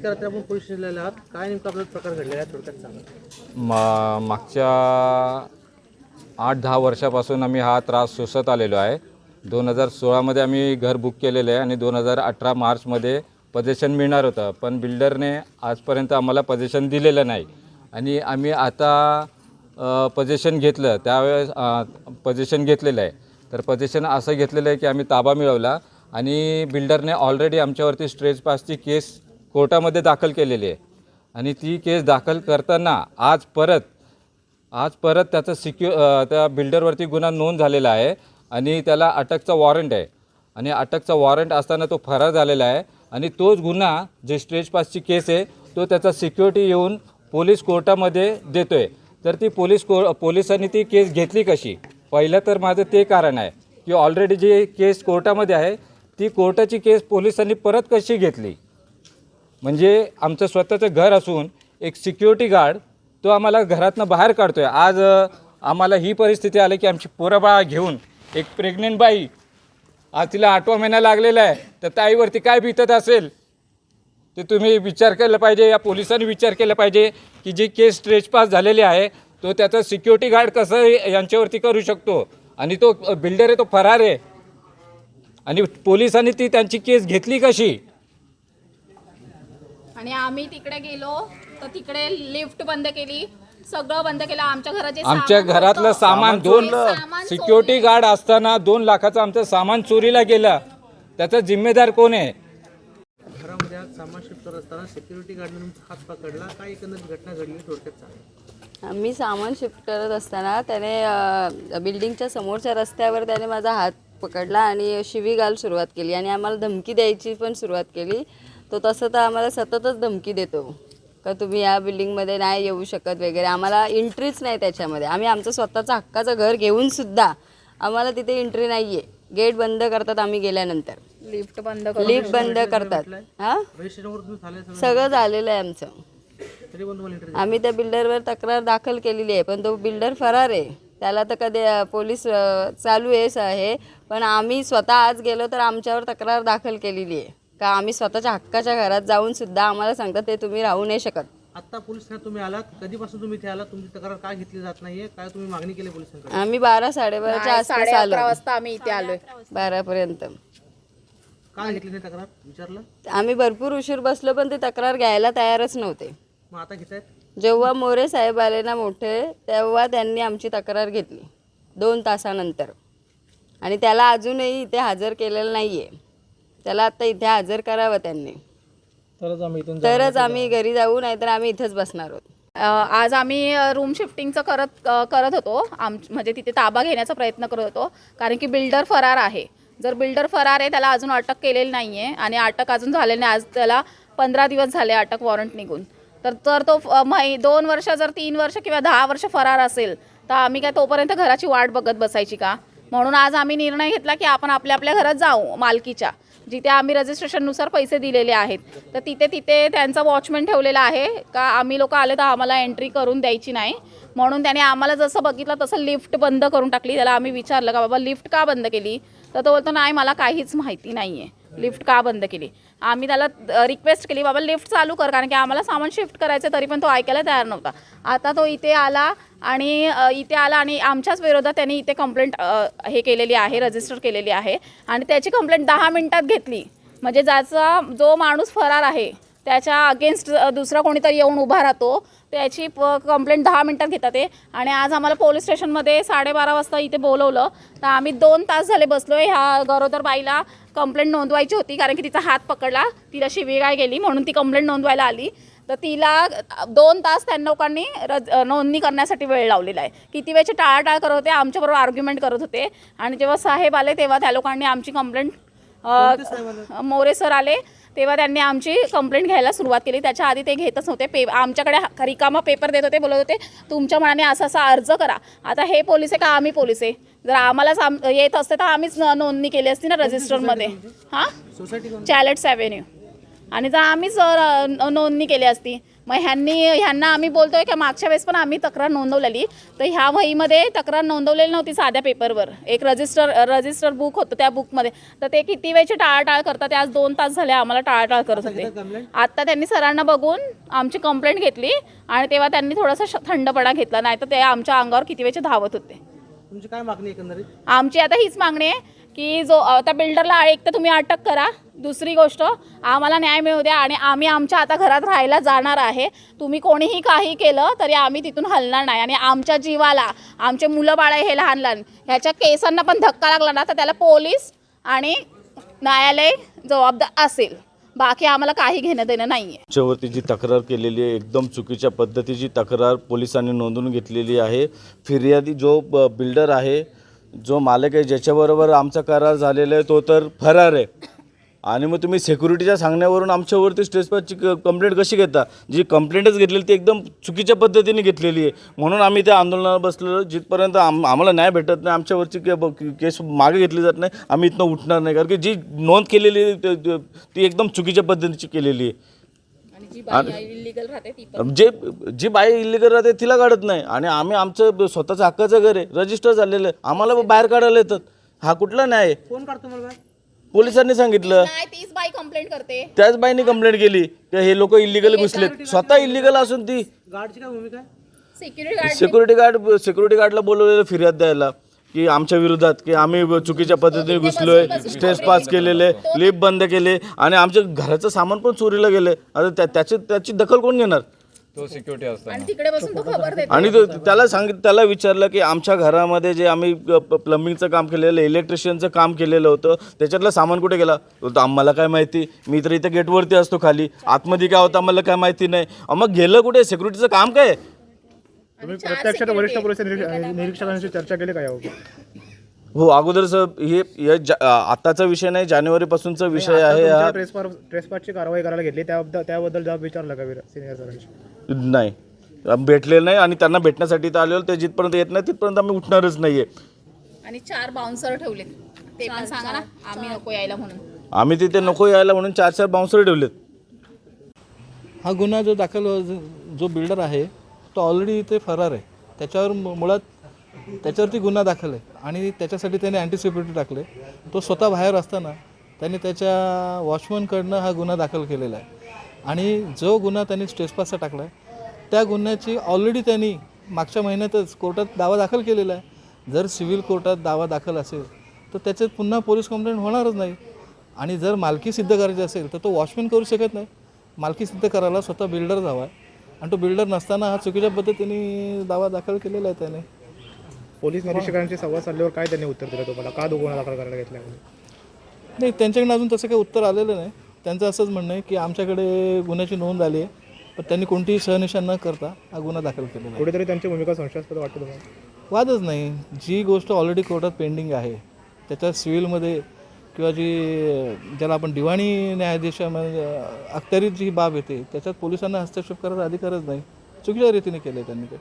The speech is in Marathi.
इतक्या रात्री आपण पोलीस स्टेशनला आहात. काय नेमका आपला प्रकार घडलेला आहे? थोडक्यात सांगा. मा मागच्या आठ दहा वर्षापासून आम्ही हा त्रास सोसत आलेलो आहे. दोन हजार सोळामध्ये आम्ही घर बुक केलेलं आहे आणि दोन हजार अठरा मार्चमध्ये पजेशन मिळणार होतं. पण बिल्डरने आजपर्यंत आम्हाला पजेशन दिलेलं नाही. आणि आम्ही आता पजेशन घेतलं. त्यावेळेस पजेशन घेतलेलं आहे. तर पजेशन असं घेतलेलं आहे की आम्ही ताबा मिळवला आणि बिल्डरने ऑलरेडी आमच्यावरती स्ट्रेच पासची केस कोर्टामध्ये दाखल केलेली आहे. आणि ती केस दाखल करताना आज परत आज परत त्याचा सिक्यु त्या बिल्डरवरती गुन्हा नोंद झालेला आहे आणि त्याला अटकचा वॉरंट आहे. आणि अटकचा वॉरंट असताना तो फरार झालेला आहे आणि तोच गुन्हा जे स्टेज पासची केस आहे तो त्याचा सिक्युरिटी येऊन पोलीस कोर्टामध्ये देतो आहे तर ती पोलीस को पोलिसांनी ती केस घेतली कशी? पहिलं तर माझं ते कारण आहे की ऑलरेडी जी केस कोर्टामध्ये आहे ती कोर्टाची केस पोलिसांनी परत कशी घेतली? म्हणजे आमचं स्वतःचं घर असून एक सिक्युरिटी गार्ड तो आम्हाला घरातनं बाहेर काढतोय. आज आम्हाला ही परिस्थिती आली की आमची पोरबाळा घेऊन एक प्रेग्नेंट बाई आज तिला आठवा महिना लागलेला आहे. तर ताईवरती काय बितत असेल? ते तुम्ही विचार केला पाहिजे या पोलिसांनी विचार केला पाहिजे की जी केस स्ट्रेच पास झालेली आहे तो त्याचा सिक्युरिटी गार्ड कसं यांच्यावरती करू शकतो. आणि तो बिल्डर आहे तो फरार आहे. आणि पोलिसांनी ती त्यांची केस घेतली कशी? आणि आम्ही तिकडे गेलो तर तिकडे लिफ्ट बंद केली. सगळं बंद केलं. आमच्या घराचे आमच्या सामान घरातलं होतं. सामान दोन सामान सिक्युरिटी गार्ड असताना दोन लाखाचं आमचं सामान चोरीला गेलं. त्याचा जिम्मेदार कोण आहे? घरामध्ये आज सामान शिफ्ट करत असताना सिक्युरिटी गार्डने तुमचा हात पकडला. काय एकंदरीत घटना घडली थोडक्यात सांगा. आम्ही सामान शिफ्ट करत असताना त्याने अ, बिल्डिंगच्या समोरच्या रस्त्यावर त्याने माझा हात पकडला आणि शिवीगाल सुरुवात केली. आणि आम्हाला धमकी द्यायची पण सुरुवात केली. तो तसं तर आम्हाला सततच धमकी देतो. का तुम्ही या बिल्डिंगमध्ये नाही येऊ शकत वगैरे. आम्हाला एंट्रीच नाही त्याच्यामध्ये. आम्ही आमचं स्वतःचं हक्काचं घर घेऊन सुद्धा आम्हाला तिथे एंट्री नाही आहे गेट बंद करतात आम्ही गेल्यानंतर. लिफ्ट बंद लिफ्ट बंद करतात. हां? सगळं सगळं झालेलं आहे आमचं. आम्ही त्या बिल्डरवर तक्रार दाखल केलेली आहे. पण तो बिल्डर फरार आहे. त्याला तर कधी पोलीस चालू आहेच आहे पण आम्ही स्वतः आज गेलो तर आमच्यावर तक्रार दाखल केलेली आहे. का आम्ही स्वतःच्या हक्काच्या घरात जाऊन सुद्धा आम्हाला सांगतात ते तुम्ही राहू नाही शकत. आता पोलीस ठाण्यात तुम्ही आलात. कधीपासून तुम्ही इथे आलात? तुमची तक्रार काय घेतली जात नाहीये? काय तुम्ही मागणी केली पोलिसांकडे आम्ही बारा साडेबाराच्या आसपास साडे आलो. वाजता आम्ही इथे आलोय. बारापर्यंत. काय घेतली नाही तक्रार? विचारलं? आम्ही भरपूर उशीर बसलो पण ते तक्रार घ्यायला तयारच नव्हते. मग आता घेतायत? जेव्हा मोरे साहेब आले ना मोठे तेव्हा त्यांनी आमची तक्रार घेतली दोन तासानंतर. आणि त्याला अजूनही इथे हजर केलेलं नाही आहे त्याला आता इथे हजर करावं त्यांनी. तरच आम्ही इथून तरच आम्ही घरी जाऊ नाहीतर आम्ही इथेच बसणार आहोत. अ, आज आम्ही रूम शिफ्टिंगचं करत अ, करत होतो. आम म्हणजे तिथे ताबा घेण्याचा प्रयत्न करत होतो. कारण की बिल्डर फरार आहे. जर बिल्डर फरार आहे त्याला अजून अटक केलेली नाही आहे आणि अटक अजून झालेली नाही. आज त्याला पंधरा दिवस झाले अटक वॉरंट निघून. तर तर तो फ- मै दोन वर्ष जर तीन वर्ष किंवा दहा वर्ष फरार असेल तर आम्ही काय तोपर्यंत घराची वाट बघत बसायची का? म्हणून आज आम्ही निर्णय घेतला की आपण आपल्या आपल्या घरात जाऊ मालकीच्या. जिथे आम्ही रजिस्ट्रेशननुसार पैसे दिलेले आहेत. तर तिथे तिथे त्यांचा वॉचमॅन ठेवलेला आहे. का आम्ही लोक आले तर आम्हाला एंट्री करून द्यायची नाही. म्हणून त्याने आम्हाला जसं बघितलं तसं लिफ्ट बंद करून टाकली. त्याला आम्ही विचारलं का बाबा लिफ्ट का बंद केली? तर तो बोलतो नाही मला काहीच माहिती नाही आहे लिफ्ट का बंद केली? आम्ही त्याला रिक्वेस्ट केली बाबा लिफ्ट चालू कर कारण की आम्हाला सामान शिफ्ट करायचं तरी पण तो ऐकायला तयार नव्हता. आता तो इथे आला आणि इथे आला आणि आमच्याच विरोधात त्यांनी इथे कंप्लेंट हे केलेली आहे रजिस्टर केलेली आहे. आणि त्याची कंप्लेंट दहा मिनिटात घेतली. म्हणजे ज्याचा जो माणूस फरार आहे त्याच्या अगेन्स्ट दुसरा कोणीतरी येऊन उभा राहतो. त्याची प कंप्लेंट दहा मिनिटात घेतात ते. आणि आज आम्हाला पोलीस स्टेशनमध्ये साडेबारा वाजता इथे बोलवलं. तर आम्ही दोन तास झाले बसलो आहे ह्या गरोदर बाईला. कंप्लेंट नोंदवायची होती कारण की तिचा हात पकडला. तिला शिवीगाळ गेली म्हणून ती कंप्लेंट नोंदवायला आली. तर तिला दोन तास त्या लोकांनी रज नोंदणी करण्यासाठी वेळ लावलेला आहे. किती वेळची टाळाटाळ करत होते आमच्याबरोबर आर्ग्युमेंट करत होते. आणि जेव्हा साहेब आले तेव्हा त्या लोकांनी आमची कंप्लेंट मोरे सर आले. तेव्हा त्यांनी आमची कंप्लेंट घ्यायला सुरुवात केली. त्याच्या आधी ते घेतच नव्हते. पे आमच्याकडे हा- रिकामा पेपर देत होते बोलत होते तुमच्या मनाने असा असा अर्ज करा. आता हे पोलीस आहे का? आम्ही पोलीस आहे. जर आम्हालाच आम येत असते तर आम्हीच नोंदणी केली असती ना रजिस्टरमध्ये हां? सोसायटी चॅलेट्स ॲव्हेन्यू आणि जर आम्हीच नोंदणी केली असती मग ह्यांनी ह्यांना आम्ही बोलतोय की मागच्या वेळेस पण आम्ही तक्रार नोंदवलेली. तर ह्या वहीमध्ये तक्रार नोंदवलेली नव्हती साध्या पेपरवर. एक रजिस्टर रजिस्टर बुक होतं त्या बुकमध्ये तर ते किती वेळची टाळाटाळ करतात आज दोन तास झाले आम्हाला टाळाटाळ करत होते. कंप्लेंट आता त्यांनी सरांना बघून आमची कंप्लेंट घेतली आणि तेव्हा त्यांनी थोडासा थंडपणा घेतला. नाही तर ते आमच्या अंगावर किती वेळचे धावत होते. तुमची काय मागणी एकंदरीत? आमची आता हीच मागणी आहे की जो आता त्या बिल्डरला एक तर तुम्ही अटक करा. दुसरी गोष्ट आम्हाला न्याय मिळू द्या आणि आम्ही आमच्या आता घरात राहायला जाणार आहे. तुम्ही कोणीही काही केलं तरी आम्ही तिथून हलणार नाही आणि आमच्या जीवाला आमचे मुलं बाळ हे लहान लहान ह्याच्या केसांना पण धक्का लागला ना तर त्याला पोलीस आणि न्यायालय जबाबदार असेल. बाकी आम्हाला काही घेणं देणं नाही आहे आमच्यावरती जी तक्रार केलेली आहे एकदम चुकीच्या पद्धतीची तक्रार पोलिसांनी नोंदवून घेतलेली आहे. फिर्यादी जो ब- बिल्डर आहे जो मालक आहे ज्याच्याबरोबर आमचा करार झालेला आहे तो तर फरार आहे. आणि मग तुम्ही सेक्युरिटीच्या सांगण्यावरून आमच्यावरती स्ट्रेसपासची कंप्लेंट कशी घेता? जी कंप्लेंटच घेतलेली ती एकदम चुकीच्या पद्धतीने घेतलेली आहे. म्हणून आम्ही त्या आंदोलनाला बसलेलो जिथपर्यंत आम आम्हाला न्याय भेटत नाही आमच्यावरची के- ब- केस मागे घेतली जात नाही आम्ही इथनं उठणार नाही. कारण की जी नोंद केलेली आहे ती- एकदम चुकीच्या पद्धतीची केलेली आहे. जी बाई इलिगल राहते ती पण जे जी बाई इलिगल राहते तिला काढत नाही. आणि आम्ही आमचं स्वतःचं हक्काचं घर आहे रजिस्टर झालेलं आहे. आम्हाला बाहेर काढायला येतात. हा कुठला न्याय आहे? कोण काढतो मला? पोलिसांनी सांगितलं. नाही तीच बाई कंप्लेंट करते. त्याच बाईने कंप्लेंट केली की हे लोक इलिगल घुसलेत. स्वतः इलिगल असून ती गार्डची काय भूमिका आहे? Security guard security guard security गार्डला बोलवलेलं फिर्याद द्यायला. की आमच्या विरोधात की आम्ही चुकीच्या पद्धतीने घुसलोय स्टेज पास केलेले लिफ्ट बंद केले आणि आमच्या घराचं सामान पण चोरीला गेले. आता त्या- त्याची त्याची दखल कोण घेणार? तो सिक्युरिटी असताना. आणि तिकडे बसून तो खबर देतो. आणि तो त्याला सांगित त्याला विचारलं की आमच्या घरामध्ये जे आम्ही प्लंबिंगचं काम केलेलं इलेक्ट्रिशियनचं काम केलेलं होतं त्याच्यातलं सामान कुठे गेला? तो तर आम्हाला काय माहिती? मी तर इथं गेटवरती असतो खाली. आतमध्ये काय होतं आम्हाला काय माहिती नाही. अहो, मग गेलं कुठे? सिक्युरिटीचं काम काय? तुम्ही प्रत्यक्षात वरिष्ठ पोलीस निरीक्षक- निरीक्षकांशी चर्चा केली का यावर हो अगोदर सर हे हे जा- आताचा विषय नाही जानेवारीपासूनचा विषय आहे हा ट्रेसपार कारवाई करायला घेतली त्याबद्दल त्याबद्दल जबाब विचारला का सिनियर सरांशी? नाही. भेटलेलं नाही आणि त्यांना भेटण्यासाठी तर आलेलो ते जिथपर्यंत येत नाही तिथपर्यंत आम्ही उठणारच नाहीये. आणि चार बाउन्सर ठेवले ते पण सांगा ना आम्ही नको यायला म्हणून. आम्ही तिथे नको यायला म्हणून चार चार बाउन्सर ठेवलेत. हा गुन्हा जो दाखल जो बिल्डर आहे तो ऑलरेडी इथे फरार आहे. त्याच्यावर मु- मुळात त्याच्यावरती गुन्हा दाखल आहे. आणि त्याच्यासाठी त्याने अँटीसिपेटरी टाकले. तो स्वतः बाहेर असताना त्याने त्याच्या वॉचमनकडनं हा गुन्हा दाखल केलेला आहे. आणि जो गुन्हा त्यांनी स्टेसपासचा टाकला आहे त्या गुन्ह्याची ऑलरेडी त्यांनी मागच्या महिन्यातच कोर्टात दावा दाखल केलेला आहे. जर सिव्हिल कोर्टात दावा दाखल असेल तर त्याच्यात पुन्हा पोलीस कंप्लेंट होणारच नाही. आणि जर मालकी सिद्ध करायची असेल तर तो वॉचमॅन करू शकत नाही. मालकी सिद्ध करायला स्वतः बिल्डर हवा आहे. आणि तो बिल्डर नसताना हा चुकीच्या पद्धतीने दावा दाखल केलेला आहे त्याने. पोलीस निरीक्षकांशी संवाद साधल्यावर काय त्यांनी उत्तर दिलं तुम्हाला? का गुन्हा दाखल करायला घेतल्यामुळे नाही त्यांच्याकडे अजून तसं काही उत्तर आलेलं नाही. त्यांचं असंच म्हणणं आहे की आमच्याकडे गुन्ह्याची नोंद आली आहे पण त्यांनी कोणतीही सहनिशा न करता हा गुन्हा दाखल केलेला आहे. कुठेतरी त्यांची भूमिका संशयास्पद वाटते तुम्हाला? वादच नाही. जी गोष्ट ऑलरेडी कोर्टात पेंडिंग आहे त्याच्यात सिव्हिलमध्ये किंवा जी ज्याला आपण दिवाणी न्यायाधीशामध्ये म्हणजे अखत्यारीत जी बाब येते त्याच्यात पोलिसांना हस्तक्षेप करायचा अधिकारच नाही. चुकीच्या रीतीने केलं आहे त्यांनी ते.